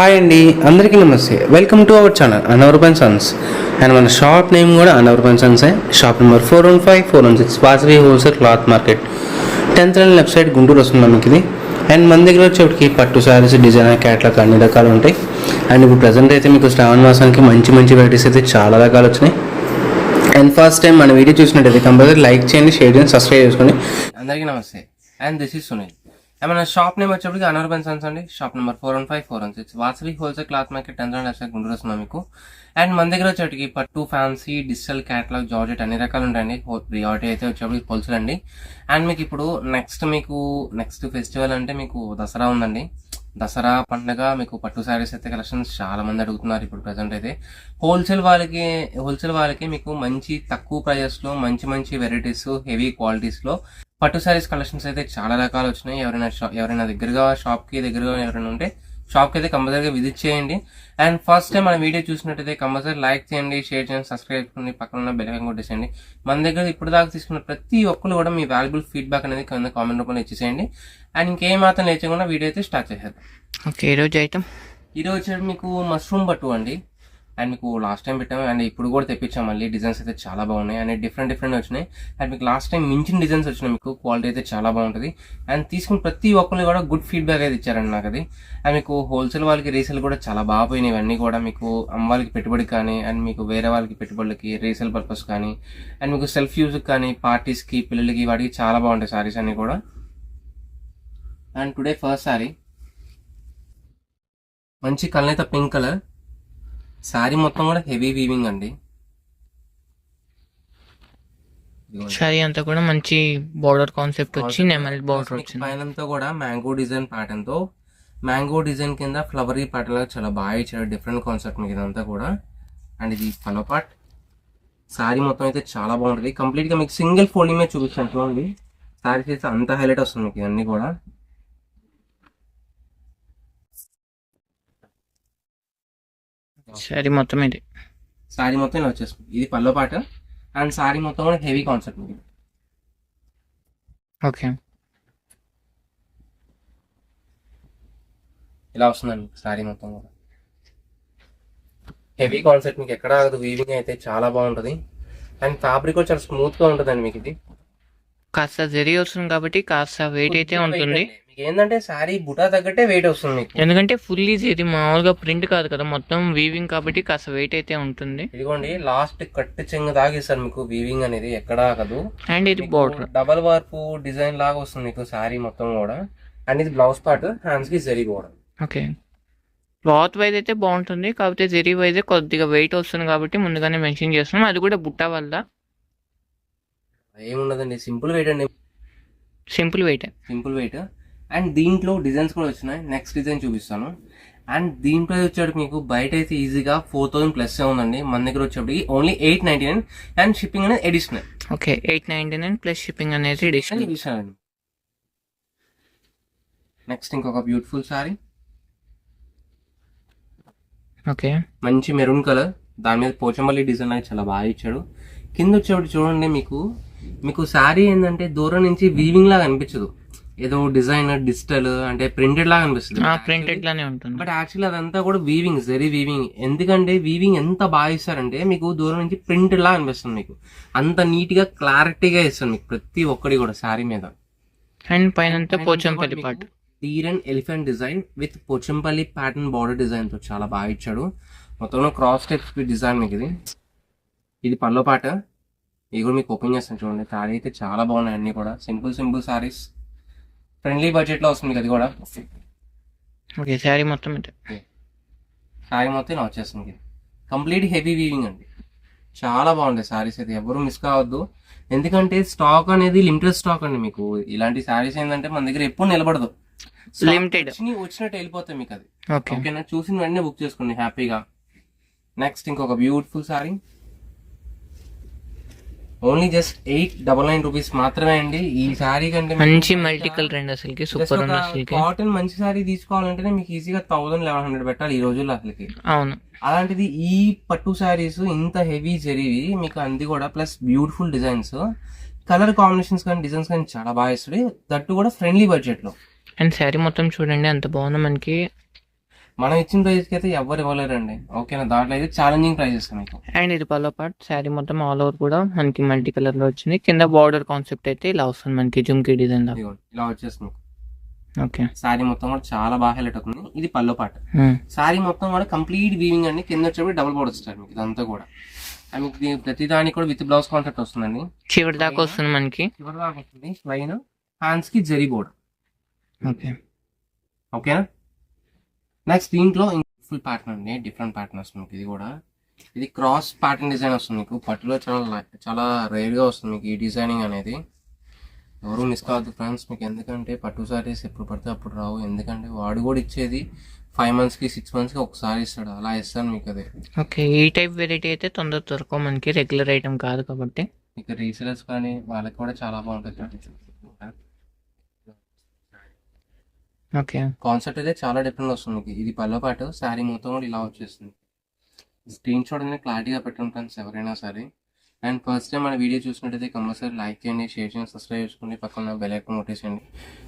Hi అండి అందరికీ నమస్తే. Welcome to our channel Anavarban sons and మన షాప్ నేమ్ కూడా అనవర్బన్ సన్సే shop number four one five four one six Vasavi wholesale cloth market tenth line left side Guntur వస్తుంది మనకి ఇది. And మన దగ్గర వచ్చేటికి పట్టు శారీస్ డిజైనర్ క్యాట్లాగ్ అన్ని రకాలు ఉంటాయి. అండ్ ఇప్పుడు ప్రజెంట్ అయితే మీకు శ్రావణ మాసానికి మంచి మంచి వెరైటీస్ అయితే చాలా రకాలు వచ్చినాయి. అండ్ ఫస్ట్ టైం మన వీడియో చూసినట్టయితే కంపల్సరీ లైక్ చేయండి షేర్ చేయండి సబ్స్క్రైబ్ చేసుకోండి. అందరికీ నమస్తే. అండ్ దిస్ ఇస్ సునీల్ మన షాప్ నేమ్ వచ్చేప్పటికి అనర్బన్ సన్స్ అండి? Shop number four one five four one six Vasavi wholesale cloth market tenth and left Guntur వస్తున్నాం మీకు అండ్ మన దగ్గర వచ్చేటికి పట్టు ఫ్యాన్సీ డిజిటల్ క్యాటలాగ్ జార్జెట్ అన్ని రకాలు ఉంటాయండి. ప్రియారిటీ అయితే వచ్చేప్పటికి హోల్సేల్ అండి. అండ్ మీకు ఇప్పుడు నెక్స్ట్ మీకు నెక్స్ట్ ఫెస్టివల్ అంటే మీకు దసరా ఉందండి. దసరా పండగ మీకు పట్టు శారీస్ అయితే కలెక్షన్స్ చాలా మంది అడుగుతున్నారు ఇప్పుడు ప్రజెంట్ అయితే. హోల్సేల్ వాళ్ళకి హోల్సేల్ వాళ్ళకి మీకు మంచి తక్కువ ప్రైజెస్లో మంచి మంచి వెరైటీస్ హెవీ క్వాలిటీస్లో పట్టు శారీస్ కలెక్షన్స్ అయితే చాలా రకాలు వచ్చినాయి. ఎవరైనా షా- ఎవరైనా దగ్గరగా షాప్కి దగ్గరగా ఎవరైనా ఉంటే షాప్కి అయితే కంపల్సరీగా విజిట్ చేయండి. అండ్ ఫస్ట్ టైం మన వీడియో చూసినట్టయితే కంపల్సరీ లైక్ చేయండి షేర్ చేయండి సబ్స్క్రైబ్ చేసుకోండి పక్కన ఉన్న బెల్ ఐకాన్ కొట్టేసేయండి. మన దగ్గర ఇప్పుడు దాకా తీసుకున్న ప్రతి ఒక్కరు కూడా మీ వాల్యుబుల్ ఫీడ్బ్యాక్ అనేది కింద కామెంట్ రూపంలో ఇచ్చేసేయండి. అండ్ ఇంకేం మాత్రం లేచకుండా వీడియో అయితే స్టార్ట్ చేసేద్దాం. ఓకే ఈరోజు ఐటమ్ ఈరోజు మీకు మష్రూమ్ పట్టు అండి. అండ్ మీకు లాస్ట్ టైం పెట్టాము అండ్ ఇప్పుడు కూడా తెప్పించాం మళ్ళీ. డిజైన్స్ అయితే చాలా బాగున్నాయి. అండ్ డిఫరెంట్ డిఫరెంట్ వచ్చినాయి. అండ్ మీకు లాస్ట్ టైం మించిన డిజైన్స్ వచ్చినాయి మీకు. క్వాలిటీ అయితే చాలా బాగుంటుంది. అండ్ తీసుకున్న ప్రతి ఒక్కరు కూడా గుడ్ ఫీడ్బ్యాక్ అయితే ఇచ్చారండి నాకు అది. అండ్ మీకు హోల్సేల్ వాళ్ళకి రీసేల్ కూడా చాలా బాగా పోయినాయి. ఇవన్నీ కూడా మీకు అమ్మవాళ్ళకి పెట్టుబడి కానీ అండ్ మీకు వేరే వాళ్ళకి పెట్టుబడులకి రీసేల్ పర్పస్ కానీ అండ్ మీకు సెల్ఫ్ యూజ్కి కానీ పార్టీస్కి పిల్లలకి వాటికి చాలా బాగుంటాయి సారీస్ అన్నీ కూడా. అండ్ టుడే ఫస్ట్ సారీ మంచి కలనేత పింక్ కలర్ శారీ మొత్తం కూడా హెవీ వీవింగ్ అండి. శారీ అంతా కూడా మంచి బార్డర్ కాన్సెప్ట్ వచ్చి నెమల్ బార్డర్ వచ్చింది. పైనంతా కూడా మ్యాంగో డిజైన్ ప్యాటర్న్తో మ్యాంగో డిజైన్ కింద ఫ్లవరీ ప్యాటర్న్ లాగా చాలా బాగా ఇచ్చారు. డిఫరెంట్ కాన్సెప్ట్ మీకు ఇదంతా కూడా. అండ్ ఇది పలో పార్ట్. శారీ మొత్తం అయితే చాలా బాగుంటుంది. కంప్లీట్గా మీకు సింగిల్ ఫోల్డింగ్ మీద చూపిస్తాను చూడండి. శారీస్ అయితే అంత హైలైట్ వస్తుంది మీకు ఇవన్నీ కూడా. శారీ మొత్తం ఇది. శారీ మొత్తం ఇలా వచ్చేస్తుంది. ఇది పల్లో పాట అండ్ శారీ మొత్తం కూడా హెవీ కాన్సెప్ట్ మీకు ఓకే. ఇలా వస్తుందండి శారీ మొత్తం కూడా. హెవీ కాన్సెప్ట్ మీకు ఎక్కడ ఆగదు వీవింగ్ అయితే చాలా బాగుంటుంది. అండ్ ఫ్యాబ్రిక్ కూడా చాలా స్మూత్గా ఉంటుందండి మీకు ఇది. కాస్త జరీ వస్తుంది కాబట్టి కాస్త వెయిట్ అయితే ఉంటుంది. ఏంటంటే శారీ బుటా తగ్గట్టే వెయిట్ వస్తుంది మీకు. ఎందుకంటే ఫుల్లీ ఇది మామూలుగా ప్రింట్ కాదు కదా మొత్తం వీవింగ్ కాబట్టి కాస్త వెయిట్ అయితే ఉంటుంది. ఇదిగోండి లాస్ట్ కట్టు చెంగు దాగిస్తారు మీకు వీవింగ్ అనేది ఎక్కడ ఆగదు అండ్ ఇది బార్డర్ డబల్ వార్పు డిజైన్ లాగా వస్తుంది మీకు శారీ మొత్తం కూడా. అండ్ ఇది బ్లౌజ్ పార్ట్ హ్యాండ్స్కి జరీ కూడా ఓకే క్లాత్ వైజ్ అయితే బాగుంటుంది కాకపోతే జరీ వైజ్ కొద్దిగా వెయిట్ వస్తుంది కాబట్టి ముందుగానే మెన్షన్ చేస్తున్నాం. అది కూడా బుట్ట వల్ల. ఏముండదండి సింపుల్ వెయిట్ అండి. Simple weight simple weight and దీంట్లో డిజైన్స్ కూడా వచ్చినాయి. నెక్స్ట్ డిజైన్ చూపిస్తాను. అండ్ దీని ప్రైస్ వచ్చేటికి మీకు బయట అయితే ఈజీగా ఫోర్ థౌసండ్ ప్లస్ ఉందండి. మన దగ్గర వచ్చేప్పటికి only eight ninety nine and shipping అనేది additional okay eight ninety nine plus shipping అనేది additional. అండి. నెక్స్ట్ ఇంకొక బ్యూటిఫుల్ సారీ ఓకే మంచి మెరూన్ కలర్ దాని మీద పోచంపల్లి డిజైన్ అనేది చాలా బాగా ఇచ్చాడు. కింద వచ్చేప్పుడు చూడండి మీకు. మీకు శారీ ఏంటంటే దూరం నుంచి వీవింగ్ లాగా అనిపించదు. ఏదో డిజైన్ డిజిటల్ అంటే ప్రింటెడ్ లాగా అనిపిస్తుంది. ప్రింటెడ్ లానే ఉంటుంది. బట్ యాక్చువల్లీ అదంతా కూడా వీవింగ్ జరీ వీవింగ్ ఎందుకంటే వీవింగ్ ఎంత బాగా ఇస్తారంటే మీకు దూరం నుంచి ప్రింట్ లా అనిపిస్తుంది మీకు. అంత నీట్గా క్లారిటీగా ఇస్తుంది మీకు ప్రతి ఒక్కటి కూడా శారీ మీద. అండ్ పైన పోచంపల్లి పాటు తీరన్ elephant design with Pochampally pattern border డిజైన్తో చాలా బాగా ఇచ్చాడు. మొత్తం క్రాస్ టైప్స్ డిజైన్ మీకు ఇది. ఇది పల్లో పాట. ఇది కూడా మీకు ఓపెన్ చేస్తాను చూడండి. శారీ అయితే చాలా బాగున్నాయి అన్ని కూడా. సింపుల్ సింపుల్ సారీస్ ఫ్రెండ్లీ బడ్జెట్లో వస్తుంది అది కూడా? ఓకే శారీ మొత్తం ఇది శారీ మొత్తం ఇలా వచ్చేస్తుంది కంప్లీట్ హెవీ వీవింగ్ అండి. చాలా బాగుంటాయి శారీస్ అయితే. ఎవరు మిస్ కావద్దు. ఎందుకంటే స్టాక్ అనేది లిమిటెడ్ స్టాక్ అండి మీకు. ఇలాంటి శారీస్ ఏంటంటే మన దగ్గర ఎప్పుడు నిలబడదు. వచ్చినట్టు వెళ్ళిపోతాయి మీకు అది. ఓకే. ఓకేనా? చూసిన వెంటనే బుక్ చేసుకోండి హ్యాపీగా. నెక్స్ట్ ఇంకొక beautiful sari only just eight double nine rupees మాత్రమే అండి. ఈ శారీ కంటే మంచి మల్టీ కలర్ అండి అసలుకి. సూపర్ కాటన్ మంచి శారీ తీసుకోవాలంటేనే మీకు ఈజీగా థౌసండ్ లెవెన్ హండ్రెడ్ పెట్టాలి ఈ రోజుల్లో అసలుకి. అవును. అలాంటిది ఈ పట్టు శారీస్ ఇంత హెవీ జరిగి మీకు అంది కూడా plus beautiful designs colour combinations కానీ డిజైన్స్ కానీ చాలా బాగా ఇస్తుంది దట్టు కూడా ఫ్రెండ్లీ బడ్జెట్లో. అండ్ శారీ మొత్తం చూడండి ఎంత బాగుందో మనకి. మనం ఇచ్చిన ప్రైస్కి అయితే ఎవరు ఇవ్వలేరండి. ఓకేనా దాంట్లో అయితే ఛాలెంజింగ్ ప్రైజెస్ మీకు. అండ్ ఇది పల్లో పార్ట్ శారీ మొత్తం ఆల్ ఓవర్ కూడా మనకి మల్టీ కలర్లో వచ్చింది. కింద బార్డర్ కాన్సెప్ట్ అయితే ఇలా వస్తుంది మనకి జుమ్కి డిజైన్ ఇలా వచ్చేస్తుంది ఓకే శారీ మొత్తం కూడా చాలా బాగా హైలైట్ అవుతుంది. ఇది పల్లో పాట. శారీ మొత్తం కూడా కంప్లీట్ వీవింగ్ అండి. కింద వచ్చేప్పుడు డబుల్ బోర్డర్ స్టార్ మీకు ఇదంతా కూడా. మీకు ప్రతి దానికి కూడా విత్ బ్లౌజ్ కాన్సెప్ట్ వస్తుందండి. చివరి దాకా వస్తుంది మనకి. చివరి దాకా వస్తుంది. ప్లైన్ హ్యాండ్స్కి జరీ బోర్డర్ ఓకే ఓకేనా నెక్స్ట్ దీంట్లో ఫుల్ ప్యాటర్న్ అండి. డిఫరెంట్ ప్యాటర్న్ వస్తుంది మీకు ఇది కూడా. ఇది క్రాస్ ప్యాటర్న్ డిజైన్ వస్తుంది మీకు. పట్టులో చాలా చాలా రేర్గా వస్తుంది మీకు ఈ డిజైనింగ్ అనేది. ఎవరు మిస్ కావద్దు ఫ్రెండ్స్ మీకు ఎందుకంటే పట్టు సారీస్ ఎప్పుడు పడితే అప్పుడు రావు. ఎందుకంటే వాడు కూడా ఇచ్చేది ఫైవ్ మంత్స్కి సిక్స్ మంత్స్కి ఒకసారి ఇస్తాడు. అలా ఇస్తాను మీకు అదే. ఓకే ఈ టైప్ వెరైటీ అయితే తొందర దొరకవు. మనకి రెగ్యులర్ ఐటమ్ కాదు కాబట్టి. మీకు రీసేలర్స్ కానీ వాళ్ళకి కూడా చాలా బాగుంటుంది. ఓకే. కాన్సెప్ట్ అయితే చాలా డిఫరెంట్ వస్తుంది ఇది పల్లో పాటు శారీ మొత్తం కూడా ఇలా వచ్చేస్తుంది. స్క్రీన్ షాట్ అనేది క్లారిటీగా పెట్టండి ఫ్రెండ్స్ ఎవరైనా సరే. అండ్ ఫస్ట్ టైం మన వీడియో చూసినట్టయితే కంపల్సరీ లైక్ చేయండి షేర్ చేయండి సబ్స్క్రైబ్ చేసుకోండి. పక్కన బెల్ ఐకాన్ కొట్టేసేయండి.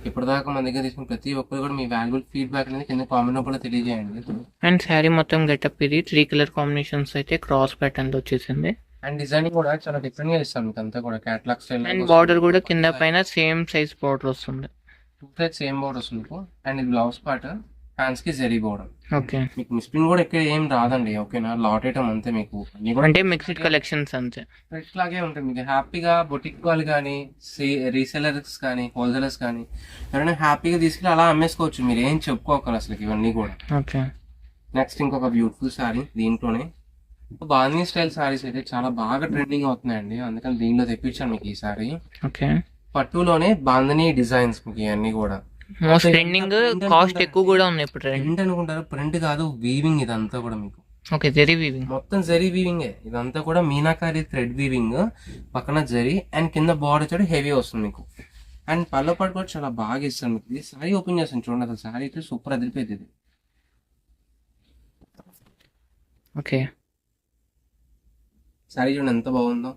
ఇప్పటిదాకా మన దగ్గర తీసుకున్న ప్రతి ఒక్కరు కూడా మీ వాల్యుబుల్ ఫీడ్బ్యాక్ అనేది కింద కామెంట్ రూపంలో తెలియజేయండి. అండ్ శారీ మొత్తం గెటప్ ఇది. త్రీ కలర్ కాంబినేషన్స్ అయితే క్రాస్ ప్యాటర్న్లో వచ్చేసింది. అండ్ డిజైనింగ్ కూడా చాలా డిఫరెంట్గా ఇస్తాం మీకు అంతా కూడా. క్యాటలాగ్ స్టైల్ అండ్ బార్డర్ కూడా కింద పైన సేమ్ సైజ్ బార్డర్ వస్తుంది. టూ సైడ్ సేమ్ బోర్డర్ వస్తుంది మీకు అండ్ ఇది బ్లౌజ్ పార్ట్ హ్యాండ్స్కి జరీ బోర్డర్. ఓకే. మీకు మిస్ప్రింట్ కూడా ఇక్కడ ఏం రాదండి ఓకేనా? లాట్ ఐటమ్ అంతే మీకు. అన్ని కూడా అంటే మిక్స్డ్ కలెక్షన్స్ అంతే. రెట్ లాగే ఉంటుంది. మీకు హ్యాపీగా బొటిక్ వాళ్ళు కానీ రీసెలర్స్ కానీ హోల్సేలర్స్ కానీ ఎవరైనా హ్యాపీగా తీసుకెళ్ళి అలా అమ్మేసుకోవచ్చు. మీరు ఏం చెప్పుకోకరు అసలు ఇవన్నీ కూడా. ఓకే. నెక్స్ట్ ఇంకొక బ్యూటిఫుల్ శారీ దీంట్లోనే. బాందీ స్టైల్ శారీస్ అయితే చాలా బాగా ట్రెండింగ్ అవుతున్నాయండి. అందుకని దీనిలో తెప్పించాను మీకు ఈ సారీ ఓకే. పట్టులోనే బాందని డిజైన్స్ మీకు ఇవన్నీ కూడా. మోస్ట్ ట్రెండింగ్ కాస్ట్ ఎక్కువ కూడా ఉంది ఇప్పుడు ప్రింట్ అనుకుంటారు ప్రింట్ కాదు వీవింగ్ ఇదంతా కూడా మీకు. ఓకే జెరీ వీవింగ్ మొత్తం జరీ వీవింగ్ ఇదంతా కూడా మీనాకారి థ్రెడ్ వీవింగ్ పక్కన జరీ అండ్ కింద బార్డర్ వచ్చి హెవీ వస్తుంది మీకు. అండ్ పళ్ళ పాటు కూడా చాలా బాగా ఇస్తాను మీకు. ఇది సారీ ఓపెన్ చేస్తాను చూడండి అసలు సారీ అయితే సూపర్ అదిరిపోయింది ఇది. ఓకే. సారీ చూడండి ఎంత బాగుందో.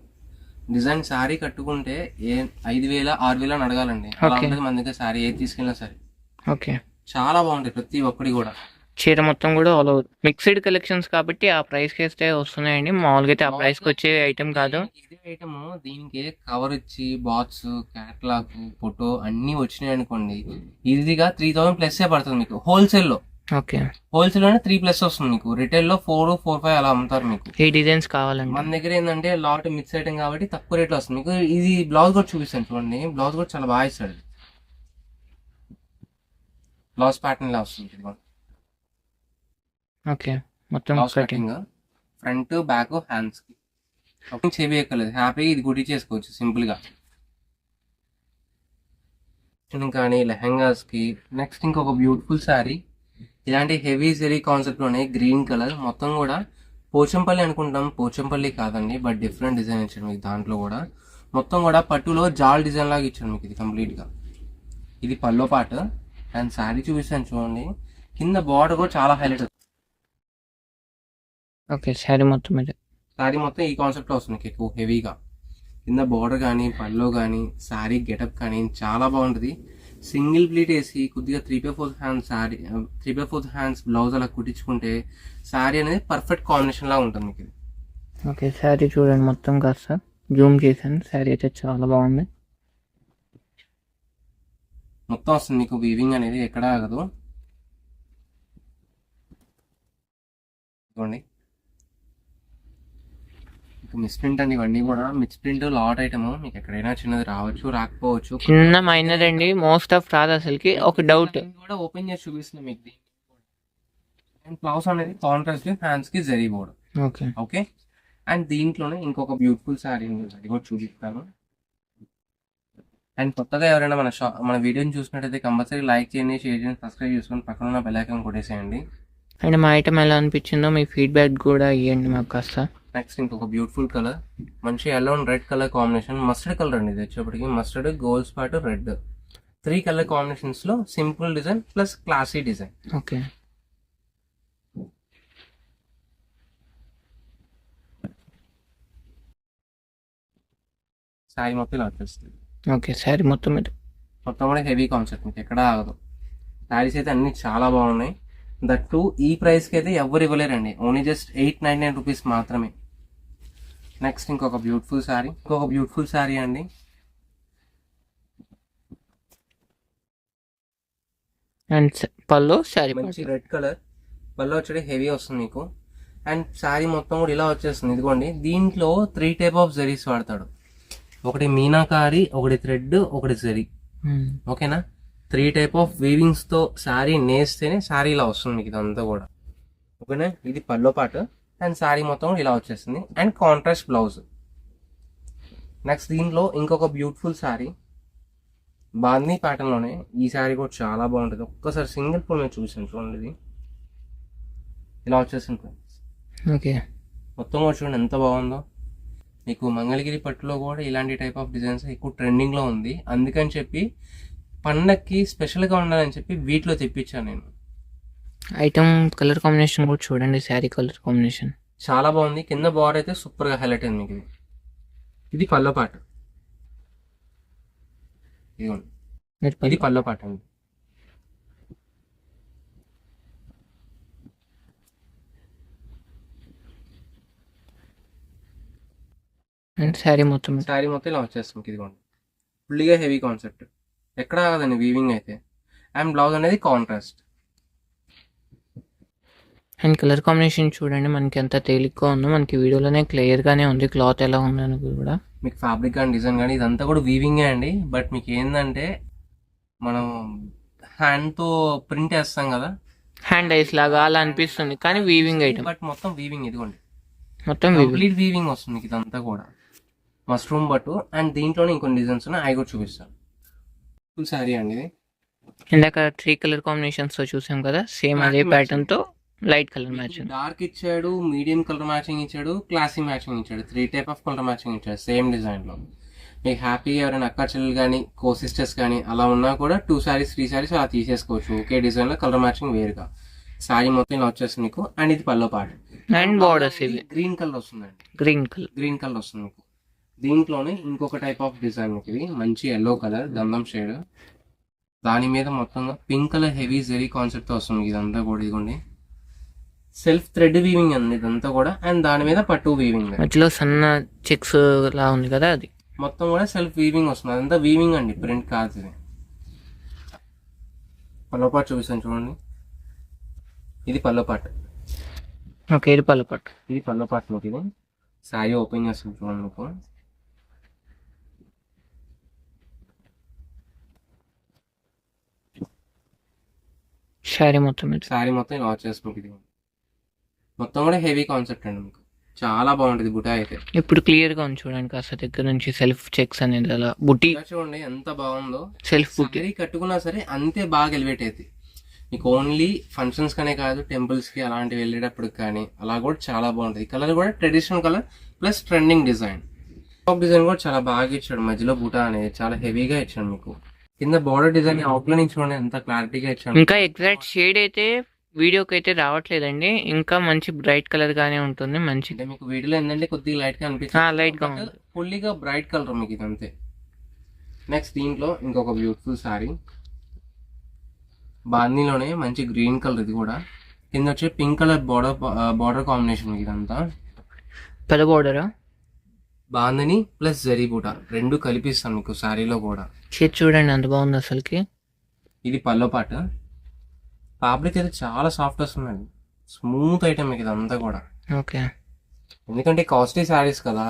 డిజైన్ సారీ కట్టుకుంటే ఏ ఐదు వేల ఆరు వేల అని అడగాలండి. అలా Okay. ఉంటుంది మన దగ్గర సారీ ఏది తీసుకెళ్ళినా సరే. ఓకే. చాలా బాగుంటాయి ప్రతి ఒక్కటి కూడా. చీర మొత్తం కూడా ఆల్ ఓవర్ మిక్స్డ్ కలెక్షన్స్ కాబట్టి ఆ ప్రైస్కి అయితే వస్తున్నాయండి. మామూలుగా అయితే ఆ ప్రైస్కి వచ్చే ఐటమ్ కాదు. ఇదే ఐటమ్ దీనికి కవర్ ఇచ్చి బాక్స్ క్యాట్లాగ్ ఫోటో అన్ని వచ్చినాయి అనుకోండి ఈజీగా త్రీ థౌసండ్ ప్లస్ పడుతుంది మీకు. హోల్సేల్లో. ఓకే. హోల్సేల్లోనే త్రీ ప్లస్ వస్తుంది మీకు. రిటైల్లో ఫోర్ ఫోర్ ఫైవ్ అలా అమ్ముతారు మీకు. ఈ డిజైన్స్ కావాలండి. మన దగ్గర ఏంటంటే లాట్ మిక్స్ ఐటమ్ కాబట్టి తక్కువ రేట్ వస్తుంది. మీకు ఇది బ్లౌజ్ కూడా చూపిస్తాను చూడండి. బ్లౌజ్ కూడా చాలా బాగా ఇస్తాడు. బ్లౌజ్ ప్యాటర్న్ లా వస్తుంది. ఓకే. మొత్తం కటింగ్ ఫ్రంట్ బ్యాక్ హ్యాండ్స్కి. ఎక్కలేదు హ్యాపీగా ఇది గుడి చేసుకోవచ్చు సింపుల్గా. కానీ లెహంగాస్కి నెక్స్ట్ ఇంకొక బ్యూటిఫుల్ శారీ ఇలాంటి హెవీ జెరీ కాన్సెప్ట్లోనే గ్రీన్ కలర్ మొత్తం కూడా పోచంపల్లి అనుకుంటాం. పోచంపల్లి కాదండి బట్ డిఫరెంట్ డిజైన్ ఇచ్చాడు మీకు దాంట్లో కూడా. మొత్తం కూడా పట్టులో జాల్ డిజైన్ లాగా ఇచ్చాడు మీకు ఇది కంప్లీట్గా. ఇది పల్లో పాట అండ్ శారీ చూపిస్తాను చూడండి. కింద బార్డర్ కూడా చాలా హైలైట్ ఓకే శారీ మొత్తం శారీ మొత్తం ఈ కాన్సెప్ట్లో వస్తుంది మీకు ఎక్కువ హెవీగా కింద బార్డర్ కానీ పల్లో కానీ శారీ గెటప్ కానీ చాలా బాగుంటుంది. సింగిల్ ప్లీట్ వేసి కొద్దిగా three by four hands sari three by four hands blouse అలా కుట్టించుకుంటే శారీ అనేది పర్ఫెక్ట్ కాంబినేషన్ లా ఉంటుంది మీకు ఇది. ఓకే శారీ చూడండి మొత్తం కాస్త జూమ్ చేశాను. శారీ అయితే చాలా బాగుంది. మొత్తం వస్తుంది మీకు వీవింగ్ అనేది ఎక్కడ ఆగదు. మీకు మిస్ ప్రింట్ అండి ఇవన్నీ కూడా మిస్ ప్రింట్ లాట్ ఐటమ్ మీకు ఎక్కడైనా చిన్నది రావచ్చు రాకపోవచ్చు. చిన్న మైనర్ అండి మోస్ట్ ఆఫ్ రాదు అసలుకి ఒక డౌట్ కూడా ఓపెన్ చేసి చూపిస్తున్నా మీకు అండ్ బ్లౌజ్ అనేది కాంట్రాస్ట్ హ్యాండ్స్కి zari board okay okay and దీంట్లోనే ఇంకొక బ్యూటిఫుల్ శారీ ఉంది. అది కూడా చూపిస్తాను. అండ్ కొత్తగా ఎవరైనా మన షా మన వీడియోని చూసినట్టయితే కంపల్సరీ లైక్ చేయండి షేర్ చేయండి సబ్స్క్రైబ్ చేసుకొని పక్కన ఉన్న బెల్ ఐకాన్ కొట్టేసేయండి. అండ్ మా ఐటమ్ ఎలా అనిపించిందో మీ ఫీడ్బ్యాక్ కూడా ఇవ్వండి మాకు కాస్త. నెక్స్ట్ ఇంకొక బ్యూటిఫుల్ కలర్ మంచి yellow and red colour combination mustard colour అండి ఇది వచ్చేప్పటికి. Mustard gold spot red three colour కాంబినేషన్స్లో simple design plus classy design okay sari మొత్తం ఇలా వచ్చేస్తుంది. ఓకే శారీ మొత్తం మీద. మొత్తం కూడా హెవీ కాన్సెప్ట్ మీకు ఎక్కడ ఆగదు. శారీస్ అయితే అన్ని చాలా బాగున్నాయి. దట్టు ఈ ప్రైస్కి అయితే ఎవరు ఇవ్వలేరండి. Only just eight nine nine rupees మాత్రమే. నెక్స్ట్ ఇంకొక బ్యూటిఫుల్ శారీ ఇంకొక బ్యూటిఫుల్ శారీ అండి. అండ్ పళ్ళు శారీ మంచి రెడ్ కలర్ పళ్ళు వచ్చి హెవీ వస్తుంది మీకు. అండ్ శారీ మొత్తం కూడా ఇలా వచ్చేస్తుంది. ఇదిగోండి. దీంట్లో త్రీ టైప్ ఆఫ్ జరీస్ వాడతాడు. ఒకటి మీనాకారి ఒకటి థ్రెడ్ ఒకటి జరీ ఓకేనా త్రీ టైప్ ఆఫ్ వీవింగ్స్తో శారీ నేస్తేనే శారీ ఇలా వస్తుంది మీకు ఇదంతా కూడా. ఓకేనా ఇది పల్లో పాట. అండ్ శారీ మొత్తం కూడా ఇలా వచ్చేస్తుంది అండ్ కాంట్రాస్ట్ బ్లౌజ్ నెక్స్ట్ దీంట్లో ఇంకొక బ్యూటిఫుల్ శారీ. బాందీ ప్యాటర్న్లోనే ఈ శారీ కూడా చాలా బాగుంటుంది. ఒక్కసారి సింగిల్ ఫుల్ నేను చూసాను చూడండి ఇది. ఇలా వచ్చేసింది friends. ఓకే. మొత్తం కూడా చూడండి ఎంత బాగుందో. మీకు మంగళగిరి పట్టులో కూడా ఇలాంటి టైప్ ఆఫ్ డిజైన్స్ ఎక్కువ ట్రెండింగ్లో ఉంది. అందుకని చెప్పి పండక్కి స్పెషల్గా ఉండాలని చెప్పి వీటిలో తెప్పించాను నేను. ఐటమ్ కలర్ కాంబినేషన్ కూడా చూడండి శారీ కలర్ కాంబినేషన్. చాలా బాగుంది. కింద బార్డర్ అయితే సూపర్గా హైలైట్ అయింది మీకు ఇది. ఇది పల్లో పాట. ఇది పల్లో పాట అండి. అండ్ శారీ మొత్తం. శారీ మొత్తం ఇలా వచ్చేస్తుంది మీకు ఇదిగోండి. ఫుల్గా హెవీ కాన్సెప్ట్. ఎక్కడ ఆగదండి వీవింగ్ అయితే. అండ్ బ్లౌజ్ అనేది కాంట్రాస్ట్ అండ్ కలర్ కాంబినేషన్ చూడండి మనకి ఎంత తేలిగ్గా ఉందో మనకి వీడియోలోనే క్లియర్ గానే ఉంది క్లాత్ ఎలా ఉందని కూడా. మీకు ఫ్యాబ్రిక్ కానీ డిజైన్ కానీ ఇదంతా కూడా వీవింగే అండి. బట్ మీకు ఏంటంటే మనం హ్యాండ్తో ప్రింట్ వేస్తాం కదా. హ్యాండ్ ఐస్ లాగా అలా అనిపిస్తుంది కానీ వీవింగ్ ఐటమ్ బట్ మొత్తం వీవింగ్ ఇదిగోండి. మొత్తం కంప్లీట్ వీవింగ్ వస్తుంది ఇదంతా కూడా. Mushroom but. అండ్ దీంట్లోనే ఇంకొన్ని డిజైన్స్ ఉన్నాయి అవి కూడా చూపిస్తాను. ఫుల్ శారీ అండి ఇది. ఇందాక త్రీ కలర్ కాంబినేషన్స్తో చూసాం కదా సేమ్ అదే. ప్యాటర్న్తో లైట్ కలర్ మ్యాచింగ్. డార్క్ ఇచ్చాడు మీడియం కలర్ మ్యాచింగ్ ఇచ్చాడు క్లాసీ మ్యాచింగ్ ఇచ్చాడు. Three type of colour matching ఇచ్చాడు సేమ్ డిజైన్లో మీకు హ్యాపీగా ఎవరైనా అక్క చెల్లెలు కానీ కో సిస్టర్స్ కానీ అలా ఉన్నా కూడా టూ సారీస్ త్రీ సారీస్ అలా తీసేసుకోవచ్చు. ఒకే డిజైన్లో కలర్ మ్యాచింగ్ వేరుగా. శారీ మొత్తం ఇలా వచ్చేస్తుంది మీకు. అండ్ ఇది పల్లో పాట. అండ్ బార్డర్స్ ఇవి. గ్రీన్ కలర్ వస్తుందండి. Green colour. గ్రీన్ కలర్ వస్తుంది మీకు. దీంట్లోనే ఇంకొక టైప్ ఆఫ్ డిజైన్ మీకు ఇది. మంచి ఎల్లో కలర్ గంధం షేడ్ దాని మీద మొత్తంగా పింక్ కలర్ హెవీ జెరీ కాన్సెప్ట్తో వస్తుంది ఇదంతా కూడా ఇదిగోండి. సెల్ఫ్ థ్రెడ్ వీవింగ్ అండి ఇదంతా కూడా. అండ్ దాని మీద పట్టు వీవింగ్ మధ్యలో సన్న చెక్స్ లా ఉంది కదా అది. మొత్తం కూడా సెల్ఫ్ వీవింగ్ వస్తుంది. అదంతా వీవింగ్ అండి ప్రింట్ కాదు ఇది. పల్లపాటు చూపిస్తాను చూడండి. ఇది పల్లపాటు ఓకే ఇది పళ్ళు పట్టు ఇది పల్లపాటు మీకు ఇది. సారీ ఓపెన్ చేస్తాను చూడండి మీకు. శారీ మొత్తం శారీ మొత్తం ఇలా వచ్చేస్తుంది ఇది. మొత్తం కూడా హెవీ కాన్సెప్ట్ అండి మీకు. చాలా బాగుంటుంది బుటా అయితే. ఇప్పుడు క్లియర్గా ఉంది చూడండి కాస్త దగ్గర నుంచి సెల్ఫ్ చెక్స్ అనేది అలా. బుట్టి చూడండి ఎంత బాగుందో. సెల్ఫ్ బుట్టి కట్టుకున్నా సరే అంతే బాగా ఎలివేట్ అవుతుంది మీకు ఓన్లీ ఫంక్షన్స్ కనే కాదు టెంపుల్స్కి అలాంటివి వెళ్ళేటప్పుడు కానీ అలా కూడా చాలా బాగుంటుంది. కలర్ కూడా traditional colour plus trending design top design కూడా చాలా బాగా ఇచ్చాడు. మధ్యలో బుటా అనేది చాలా హెవీగా ఇచ్చాడు మీకు. కింద బార్డర్ డిజైన్ అవుట్లైన్ చూడండి ఎంత క్లారిటీగా ఇచ్చాడు. ఇంకా ఎగ్జాక్ట్ షేడ్ అయితే వీడియోకి అయితే రావట్లేదండి. ఇంకా మంచి బ్రైట్ కలర్ గానే ఉంటుంది. మంచి అంటే మీకు వీడియోలో ఏంటంటే కొద్దిగా లైట్గా ఆ, అనిపిస్తుంది light గా. ఫుల్లీగా బ్రైట్ కలర్ మీకు ఇది అంతే నెక్స్ట్ దీంట్లో ఇంకొక బ్యూటిఫుల్ సారీ బాందీలోనే మంచి గ్రీన్ కలర్ ఇది కూడా. కింద వచ్చి pink colour border border combination ఇదంతా. పెద్ద బోర్డరా బాందని ప్లస్ జరీ బూట రెండు కలిపిస్తాను మీకు శారీలో కూడా. చేతి చూడండి ఎంత బాగుంది అసలుకి. ఇది పల్లో పాట. ఫ్యాబ్రిక్ అయితే చాలా సాఫ్ట్ వస్తుందండి స్మూత్ ఐటమ్ మీకు ఇదంతా కూడా. ఓకే. ఎందుకంటే కాస్ట్లీ శారీస్ కదా.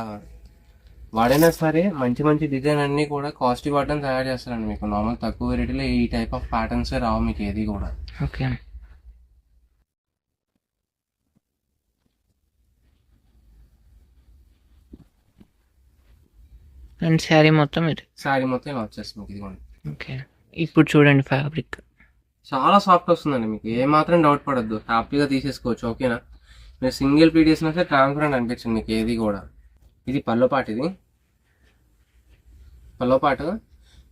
వాడైనా సరే మంచి మంచి డిజైన్ అన్ని కూడా కాస్ట్లీ వాడడం తయారు చేస్తారండి మీకు. నార్మల్ తక్కువ రేట్లో ఈ టైప్ ఆఫ్ ప్యాటర్న్స్ రావు మీకు ఏది కూడా. ఓకే. అండ్ శారీ మొత్తం ఇది? శారీ మొత్తం వచ్చేస్తుంది మీకు ఇదిగోండి. ఓకే. ఇప్పుడు చూడండి ఫ్యాబ్రిక్ చాలా సాఫ్ట్ వస్తుందండి మీకు. ఏ మాత్రం డౌట్ పడద్దు. హ్యాపీగా తీసేసుకోవచ్చు ఓకేనా మీరు సింగిల్ పీడిఎస్ అయితే ట్రాన్స్పరెంట్ అనిపించింది మీకు ఏది కూడా. ఇది పల్లపాటు ఇది. పల్లపాటు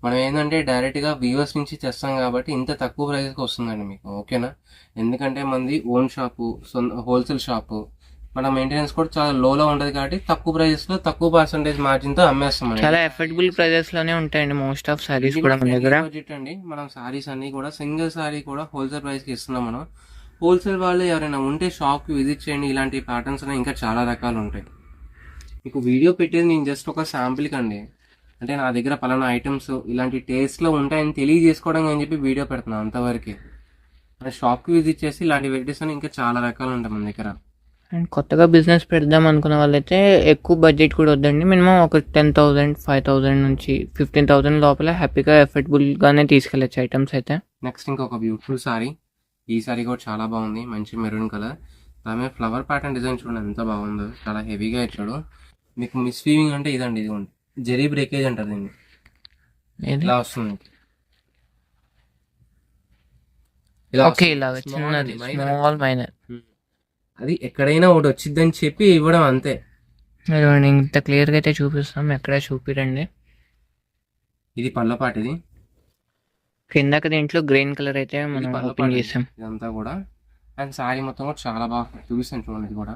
మనం ఏంటంటే డైరెక్ట్గా వ్యూవర్స్ నుంచి తెస్తాం కాబట్టి ఇంత తక్కువ ప్రైస్కి వస్తుందండి మీకు ఓకేనా ఎందుకంటే మనది ఓన్ షాపు సొంత హోల్సేల్ షాపు మన మెయింటెనెన్స్ కూడా చాలా లోలో ఉంటుంది కాబట్టి తక్కువ ప్రైజెస్లో తక్కువ పర్సంటేజ్ మార్జిన్తో అమ్మేస్తాం అండి. చాలా ఎఫర్డబుల్ ప్రైజెస్లోనే ఉంటాయండి మోస్ట్ ఆఫ్ సారీస్ కూడా మన దగ్గర. బడ్జెట్ అండి మనం సారీస్ అన్ని కూడా సింగిల్ సారీ కూడా హోల్సేల్ ప్రైస్కి ఇస్తున్నాం మనం. హోల్సేల్ వాళ్ళు ఎవరైనా ఉంటే షాప్కి విజిట్ చేయండి ఇలాంటి ప్యాటర్న్స్ ఇంకా చాలా రకాలు ఉంటాయి. మీకు వీడియో పెట్టేది నేను జస్ట్ ఒక శాంపిల్కి అండి. అంటే నా దగ్గర పలానా ఐటమ్స్ ఇలాంటి టేస్ట్లో ఉంటాయని తెలియజేసుకోవడం అని చెప్పి వీడియో పెడుతున్నాను అంతవరకు. మన షాప్కి విజిట్ చేసి ఇలాంటి వెరైటీస్ అని ఇంకా చాలా రకాలు ఉంటాయి మన దగ్గర. అండ్ కొత్తగా బిజినెస్ పెడదాం అనుకున్న వాళ్ళైతే ఎక్కువ బడ్జెట్ కూడా వద్దండి. మినిమం ఒక టెన్ థౌసండ్ ఫైవ్ థౌసండ్ నుంచి ఫిఫ్టీన్ థౌసండ్ లోపల హ్యాపీగా ఎఫర్టబుల్గానే తీసుకెళ్ళచ్చు ఐటమ్స్ అయితే. నెక్స్ట్ ఇంకొక బ్యూటిఫుల్ సారీ. ఈ సారీ కూడా చాలా బాగుంది. మంచి మెరూన్ కలర్. దాని ఫ్లవర్ ప్యాటర్న్ డిజైన్ చూడండి ఎంత బాగుందో. చాలా హెవీగా ఇచ్చాడు. మీకు మిస్ వీవింగ్ అంటే ఇదండి ఇదిగోండి. జెరీ బ్రేకేజ్ అంటారు దీన్ని. ఇలా వస్తుంది ఇలా ఓకే చిన్నది minor. Small minor. అది ఎక్కడైనా ఒకటి వచ్చిందని చెప్పి ఇవ్వడం అంతే. ఇదిగోండి ఇంత క్లియర్గా అయితే చూపిస్తాం. ఎక్కడ చూపిరండి. ఇది పళ్ళపాటిది కిందకి దీంట్లో గ్రీన్ కలర్ అయితే మనం ఓపెన్ చేసాం. ఇదంతా కూడా. అండ్ సారీ మొత్తం కూడా చాలా బాగా చూపిస్తాను చూడండి ఇది కూడా.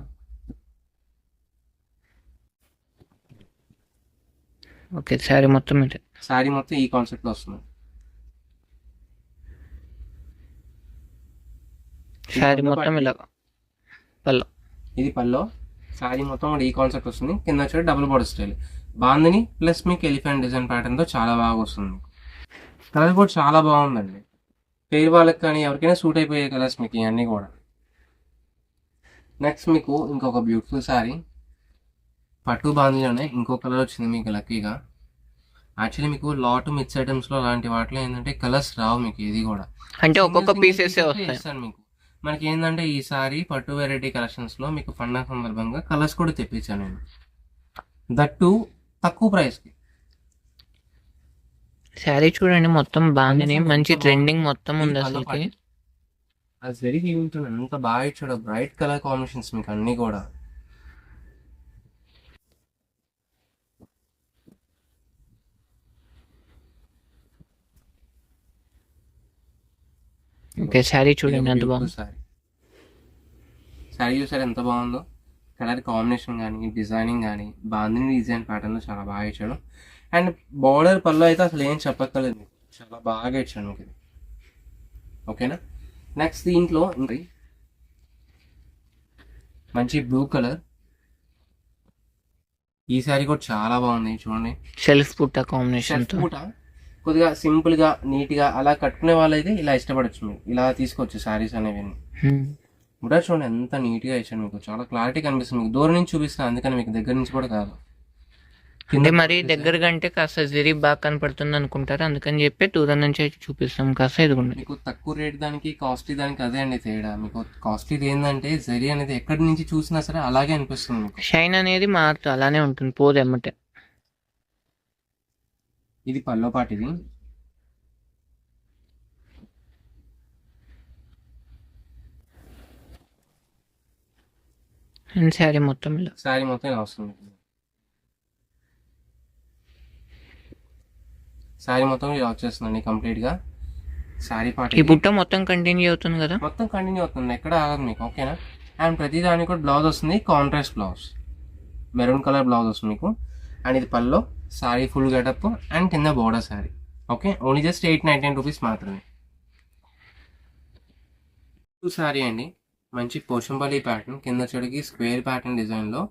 ఓకే శారీ మొత్తం ఇదే. సారీ మొత్తం ఈ కాన్సెప్ట్లో వస్తుంది. శారీ మొత్తం ఇలా పళ్ళు ఇది పల్లో. సారీ మొత్తం ఈ కాన్సెప్ట్ వస్తుంది. కింద వచ్చి double border style bandhani plus మీకు ఎలిఫెంట్ డిజైన్ ప్యాటర్న్తో చాలా బాగా వస్తుంది. కలర్ కూడా చాలా బాగుందండి. పేరు వాళ్ళకి కానీ ఎవరికైనా సూట్ అయిపోయే కలర్స్ మీకు ఇవన్నీ కూడా. నెక్స్ట్ మీకు ఇంకొక బ్యూటిఫుల్ సారీ పట్టు బాందిలోనే ఇంకో కలర్ వచ్చింది మీకు లక్కీగా. యాక్చువల్లీ మీకు లాట్ మిక్స్ ఐటమ్స్లో అలాంటి వాటిలో ఏంటంటే కలర్స్ రావు మీకు ఇది కూడా. అంటే ఒక్కొక్క పీసెస్ వస్తాయి. మీకు. మనకి ఏంటంటే ఈసారి పట్టు వెరైటీ కలెక్షన్స్లో మీకు పండగ సందర్భంగా కలర్స్ కూడా తెప్పించాను నేను. దట్టు తక్కువ ప్రైస్కి. శారీ చూడండి మొత్తం బాగుంది. Concept మంచి ట్రెండింగ్ మొత్తం ఉంది పాటి. అది వెరీ ఎంత బాగా ఇచ్చాడు. బ్రైట్ కలర్ కాంబినేషన్స్ మీకు అన్ని కూడా. ఓకే శారీ చూడండి ఎంత బాగుంది. సారీ సారీ చూసారు ఎంత బాగుందో? కలర్ కాంబినేషన్ కానీ డిజైనింగ్ కానీ బాందిని డిజైన్ ప్యాటర్న్లో చాలా బాగా ఇచ్చాడు. అండ్ బార్డర్ పళ్ళు అయితే అసలు ఏం చెప్పక్కర్లేదు. చాలా బాగా ఇచ్చాడు మీకు ఇది. ఓకేనా నెక్స్ట్ దీంట్లో ఇంకా మంచి బ్లూ కలర్ ఈ సారీ కూడా చాలా బాగుంది చూడండి. సెల్ఫ్ పుట్ట కాంబినేషన్ షర్ట్తో. పూట కొద్దిగా సింపుల్గా నీట్గా అలా కట్టుకునే వాళ్ళైతే ఇలా ఇష్టపడచ్చు మీరు. ఇలా తీసుకోవచ్చు సారీస్ అనేవి హ్మ్. కూడా చూడండి ఎంత నీట్గా ఇచ్చాను మీకు. చాలా క్లారిటీ కనిపిస్తుంది మీకు. దూరం నుంచి చూపిస్తాను అందుకని మీకు దగ్గర నుంచి కూడా కాదు. అంటే మరి దగ్గరగా అంటే కాస్త జరీ బాగా కనపడుతుంది అనుకుంటారు. అందుకని చెప్పి దూరం నుంచి అయితే చూపిస్తాం. కాస్త ఇదిగోండి. మీకు తక్కువ రేట్ దానికి కాస్ట్లీ దానికి అదే అండి తేడా. మీకు కాస్ట్లీది ఏంటంటే జరీ అనేది ఎక్కడి నుంచి చూసినా సరే అలాగే అనిపిస్తుంది షైన్ అనేది మారుతూ అలానే ఉంటుంది. పోదు ఎమ్మటే. ఇది పల్లో పాటిది అండ్ శారీ మొత్తం ఇలా. శారీ మొత్తం ఇలా వస్తుంది. శారీ మొత్తం ఇలా వచ్చేస్తుందండి కంప్లీట్గా. శారీ పాట ఈ బుట్ట మొత్తం కంటిన్యూ అవుతుంది కదా? మొత్తం కంటిన్యూ అవుతుంది. ఎక్కడ ఆగదు మీకు ఓకేనా అండ్ ప్రతి దానికి కూడా బ్లౌజ్ వస్తుంది contrast blouse maroon colour blouse వస్తుంది మీకు. అండ్ ఇది పల్లో. సారీ ఫుల్ గెటప్ అండ్ కింద border sari okay only just eight nineteen rupees మాత్రమే సారీ అండి మంచి పోషంపల్లి ప్యాటర్న్ కింద చెడుకి స్క్వేర్ ప్యాటర్న్ డిజైన్లో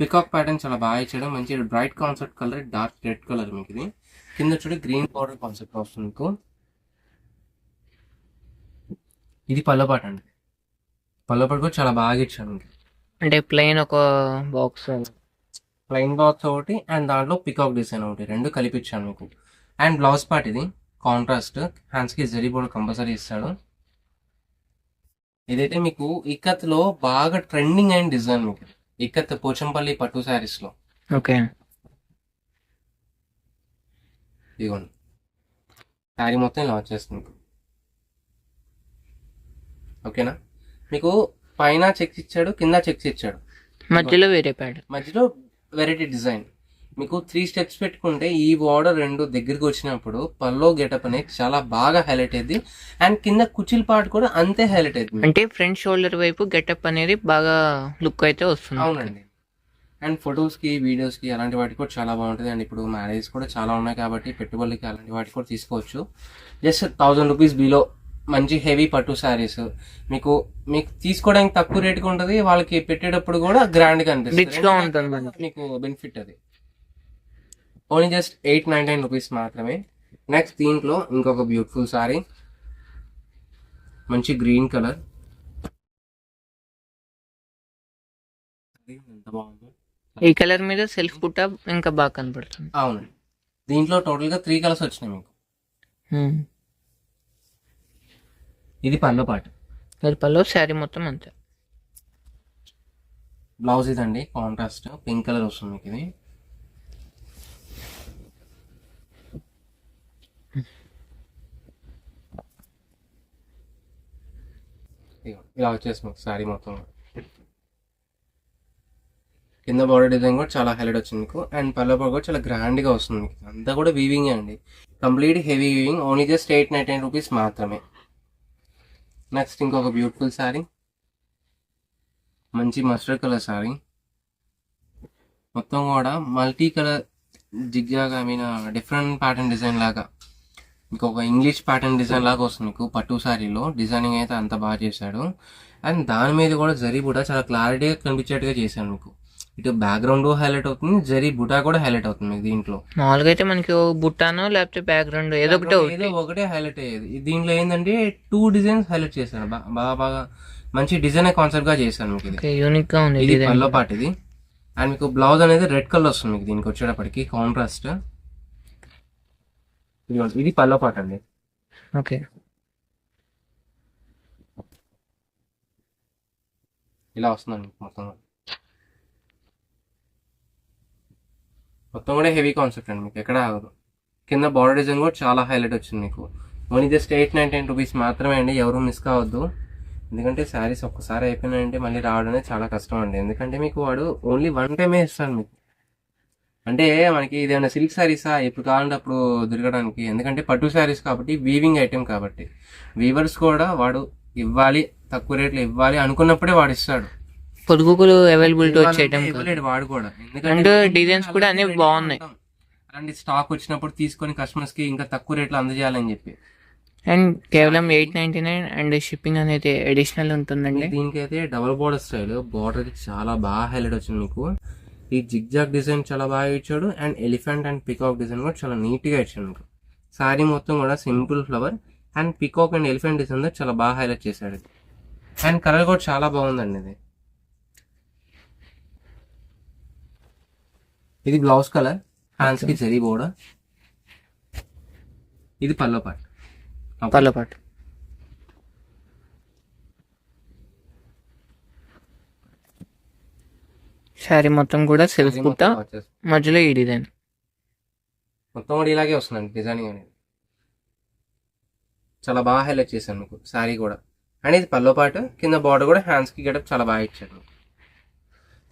పికాక్ ప్యాటర్న్ చాలా బాగా ఇచ్చాడు మంచి bright concept colour dark red colour మీకు ఇది కింద చూడ గ్రీన్ పౌడర్ కాన్సెప్ట్ వస్తుంది మీకు ఇది పల్లపాట అండి పల్లపాట కూడా చాలా బాగా ఇచ్చాడు అంటే ప్లెయిన్ ఒక బాక్స్ ప్లెయిన్ బాక్స్ ఒకటి అండ్ దాంట్లో పికాక్ డిజైన్ ఒకటి రెండు కలిపి ఇచ్చాను మీకు. అండ్ బ్లౌజ్ పార్ట్ ఇది. కాంట్రాస్ట్ హ్యాండ్స్కి జరీ బోర్డు కంపల్సరీ ఇస్తాడు. ఇదైతే మీకు ఇక్కత్లో బాగా ట్రెండింగ్ అయిన డిజైన్ మీకు. ఇక్కత్ పోచంపల్లి పట్టు శారీస్లో. ఓకే. ఇదిగోండి. శారీ మొత్తం ఇలా వచ్చేస్తుంది మీకు. ఓకేనా? మీకు పైన చెక్స్ ఇచ్చాడు కింద చెక్స్ ఇచ్చాడు. మధ్యలో వేరే ప్యాడ్ మధ్యలో వెరైటీ డిజైన్. మీకు త్రీ స్టెప్స్ పెట్టుకుంటే ఈ బార్డర్ రెండు దగ్గరికి వచ్చినప్పుడు పల్లో గెటప్ అనేది చాలా బాగా హైలైట్ అయింది అండ్ కింద కుచిల్ పార్ట్ కూడా అంతే హైలైట్ అయింది అంటే ఫ్రంట్ షోల్డర్ వైపు గెటప్ అనేది బాగా లుక్ అయితే వస్తుంది. అవునండి. అండ్ ఫొటోస్కి వీడియోస్కి అలాంటి వాటికి కూడా చాలా బాగుంటుంది. అండ్ ఇప్పుడు మ్యారేజ్ కూడా చాలా ఉన్నాయి కాబట్టి పెట్టుబడులకి అలాంటి వాటికి కూడా తీసుకోవచ్చు. జస్ట్ థౌజండ్ రూపీస్ బిలో మంచి హెవీ పట్టు శారీస్. మీకు మీకు తీసుకోవడానికి తక్కువ రేటుకి ఉంటుంది వాళ్ళకి పెట్టేటప్పుడు కూడా గ్రాండ్గా అనిపిస్తుంది. మీకు బెనిఫిట్ అది. Only just eight nine nine rupees మాత్రమే. నెక్స్ట్ దీంట్లో ఇంకొక బ్యూటిఫుల్ సారీ మంచి గ్రీన్ కలర్ ఈ కలర్ మీద సెల్ఫ్ పుట్ట ఇంకా బాగా కనపడుతుంది. అవునండి. దీంట్లో టోటల్గా త్రీ కలర్స్ వచ్చినాయి మీకు. ఉమ్. ఇది పళ్ళు పాటు. మరి పల్లో శారీ మొత్తం అంతే. బ్లౌజ్ ఇదండి కాంట్రాస్ట్ పింక్ కలర్ వస్తుంది మీకు ఇది. ఇలా వచ్చేసి మీకు శారీ మొత్తం. కింద బార్డర్ డిజైన్ కూడా చాలా హైలైట్ వచ్చింది మీకు. అండ్ పల్ల బార్డర్ కూడా చాలా గ్రాండ్గా వస్తుంది మీకు. అంతా కూడా వీవింగ్ అండి. Complete heavy weaving only just eight nine ten rupees మాత్రమే. నెక్స్ట్ ఇంకొక బ్యూటిఫుల్ శారీ మంచి మస్టర్డ్ కలర్ శారీ మొత్తం కూడా multi colour zigzag I mean different pattern design లాగా. ఇంకొక ఇంగ్లీష్ ప్యాటర్న్ డిజైన్ లాగా వస్తుంది మీకు పట్టు శారీలో డిజైనింగ్ అయితే అంత బాగా చేశాడు. అండ్ దాని మీద కూడా జరీ కూడా చాలా క్లారిటీగా కనిపించేట్టుగా చేశాడు మీకు. ఇటు బ్యాక్గ్రౌండ్ హైలైట్ అవుతుంది. జరీ బుటా కూడా హైలైట్ అవుతుంది దీంట్లో. మామూలుగా అయితే మనకి ఓ బుట్టానో లేకపోతే బ్యాక్గ్రౌండ్ ఏదో ఒకటి ఏదో ఒకటే హైలైట్ అయ్యేది. దీంట్లో ఏంటంటే టూ డిజైన్స్ హైలైట్ చేశాడు బా- బాగా బాగా మంచి డిజైన్ కాన్సెప్ట్గా చేశాను మీకు ఇది. యూనిక్గా ఉంది ఇది పల్లో పాట ఇది. అండ్ మీకు బ్లౌజ్ అనేది రెడ్ కలర్ వస్తుంది మీకు దీనికి వచ్చేటప్పటికి కాంట్రాస్ట్ ఇది పల్లో పాట అండి. ఓకే. ఇలా వస్తుందండి మొత్తం. మొత్తం కూడా హెవీ కాన్సెప్ట్ అండి మీకు ఎక్కడ ఆగదు. కింద బార్డర్ డిజైన్ కూడా చాలా హైలైట్ వచ్చింది మీకు. Only just eight nine ten rupees మాత్రమే అండి ఎవరు మిస్ కావద్దు. ఎందుకంటే శారీస్ ఒక్కసారి అయిపోయినాయంటే మళ్ళీ రావడం అనేది చాలా కష్టం అండి. ఎందుకంటే మీకు వాడు ఓన్లీ వన్ టైమే ఇస్తాడు మీకు. అంటే మనకి ఇదేమైనా సిల్క్ శారీసా ఎప్పుడు కావాలంటే అప్పుడు తిరగడానికి ఎందుకంటే పట్టు శారీస్ కాబట్టి వీవింగ్ ఐటెం కాబట్టి. వీవర్స్ కూడా వాడు ఇవ్వాలి తక్కువ రేట్లో ఇవ్వాలి అనుకున్నప్పుడే వాడు ఇస్తాడు. పొదుగుకులు అవైలబిలిటీ వచ్చే ఐటమ్ ఇవ్వలేడు వాడు కూడా And designs కూడా అన్ని బాగున్నాయి. అలాంటి స్టాక్ వచ్చినప్పుడు తీసుకొని కస్టమర్స్కి ఇంకా తక్కువ రేట్లో అందజేయాలని చెప్పి. అండ్ కేవలం eight ninety nine and shipping అనేది అడిషనల్ ఉంటుందండి. దీనికి అయితే డబుల్ బోర్డర్ స్టైల్ బోర్డర్ అయితే చాలా బాగా హైలైట్ వచ్చింది మీకు. ఈ జిగ్జాగ్ డిజైన్ చాలా బాగా ఇచ్చాడు and elephant and peacock design కూడా చాలా నీట్గా ఇచ్చాడు మీకు. సారీ మొత్తం కూడా simple flower and peacock and elephant design చాలా బాగా హైలైట్ చేశాడు. అండ్ కలర్ కూడా చాలా బాగుందండి ఇది. ఇది బ్లౌజ్ కలర్ హ్యాండ్స్కి జరీ బోర్డర్ ఇది పల్లో పాట్ పళ్ళ పాటు శారీ మొత్తం కూడా సెల్ఫ్ పుట్ట మధ్యలో ఈ డిజైన్ మొత్తం కూడా ఇలాగే వస్తుందండి డిజైనింగ్ అనేది. చాలా బాగా హైలైట్ చేశాను మీకు శారీ కూడా. అండ్ ఇది పల్లో పాటు కింద బార్డర్ కూడా హ్యాండ్స్కి గెటప్ చాలా బాగా ఇచ్చాడు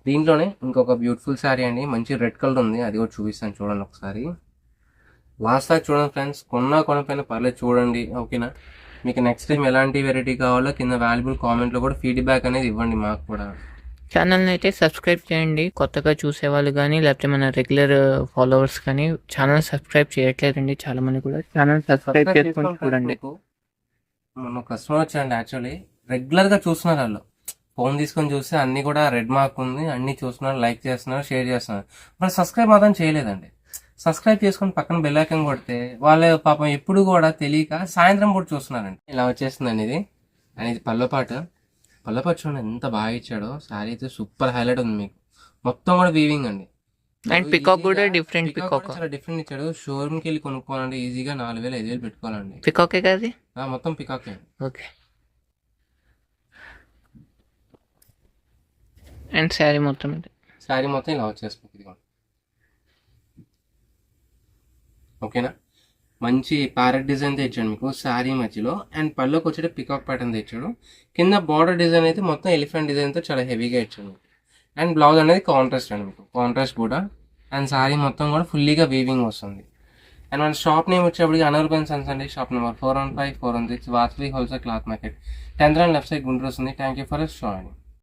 దీంట్లోనే ఇంకొక బ్యూటిఫుల్ శారీ అండి. మంచి రెడ్ కలర్ ఉంది. అది కూడా చూపిస్తాను చూడండి ఒకసారి. లాస్ట్ దాకా చూడండి ఫ్రెండ్స్ కొన్నా కొనపోయినా పర్లేదు చూడండి. ఓకేనా మీకు నెక్స్ట్ టైం ఎలాంటి వెరైటీ కావాలో కింద వాల్యుబుల్ కామెంట్లో కూడా ఫీడ్బ్యాక్ అనేది ఇవ్వండి మాకు కూడా. ఛానల్ని అయితే సబ్స్క్రైబ్ చేయండి. కొత్తగా చూసేవాళ్ళు కానీ లేకపోతే మన రెగ్యులర్ ఫాలోవర్స్ కానీ ఛానల్ సబ్స్క్రైబ్ చేయట్లేదండి చాలా మంది కూడా. ఛానల్ సబ్స్క్రైబ్ చేసుకొని చూడండి. మన కస్టమర్ వచ్చారండి యాక్చువల్లీ రెగ్యులర్గా చూస్తున్నారు వాళ్ళు. ఫోన్ తీసుకొని చూస్తే అన్ని కూడా రెడ్ మార్క్ ఉంది. అన్ని చూస్తున్నారు లైక్ చేస్తున్నారు షేర్ చేస్తున్నారు. మరి సబ్స్క్రైబ్ మాత్రం చేయలేదండి. సబ్స్క్రైబ్ చేసుకొని పక్కన బెల్ ఐకాన్ కొడితే వాళ్ళ పాపం ఎప్పుడు కూడా తెలియక సాయంత్రం పూట చూస్తున్నారండి. ఇలా వచ్చేస్తుందండి ఇది. అండ్ ఇది పల్లపాటు పల్లపాటు చూడండి ఎంత బాగా ఇచ్చాడో. శారీ అయితే సూపర్ హైలైట్ ఉంది మీకు. మొత్తం కూడా వీవింగ్ అండి. అండ్ పికాక్ కూడా డిఫరెంట్ పికాక్ చాలా డిఫరెంట్ ఇచ్చాడు. షోరూమ్కి వెళ్ళి కొనుక్కోవాలంటే ఈజీగా నాలుగు వేలు ఐదు వేలు పెట్టుకోవాలండి. పికాకే కాదు మొత్తం పికాక్ ఓకే అండ్ శారీ మొత్తం ఇది. శారీ మొత్తం ఇలా వచ్చేస్తుంది ఇదిగోండి. ఓకేనా? మంచి ప్యారెట్ డిజైన్ తెచ్చాడు మీకు శారీ మధ్యలో. అండ్ పళ్ళోకి వచ్చేట పికాక్ ప్యాటర్న్ తెచ్చాడు. కింద బార్డర్ డిజైన్ అయితే మొత్తం ఎలిఫెంట్ డిజైన్తో చాలా హెవీగా ఇచ్చాడు అండ్ బ్లౌజ్ అనేది కాంట్రాస్ట్ అండి మీకు కాంట్రాస్ట్ కూడా. అండ్ శారీ మొత్తం కూడా ఫుల్లీగా వీవింగ్ వస్తుంది. అండ్ మన షాప్ నేమ్ వచ్చేప్పటికి అనర్బన్ సన్స్ అండి shop number four one five four one six వాత్వి wholesale cloth market tenth and left side Guntur వస్తుంది. థ్యాంక్ యూ ఫర్ షో అండి.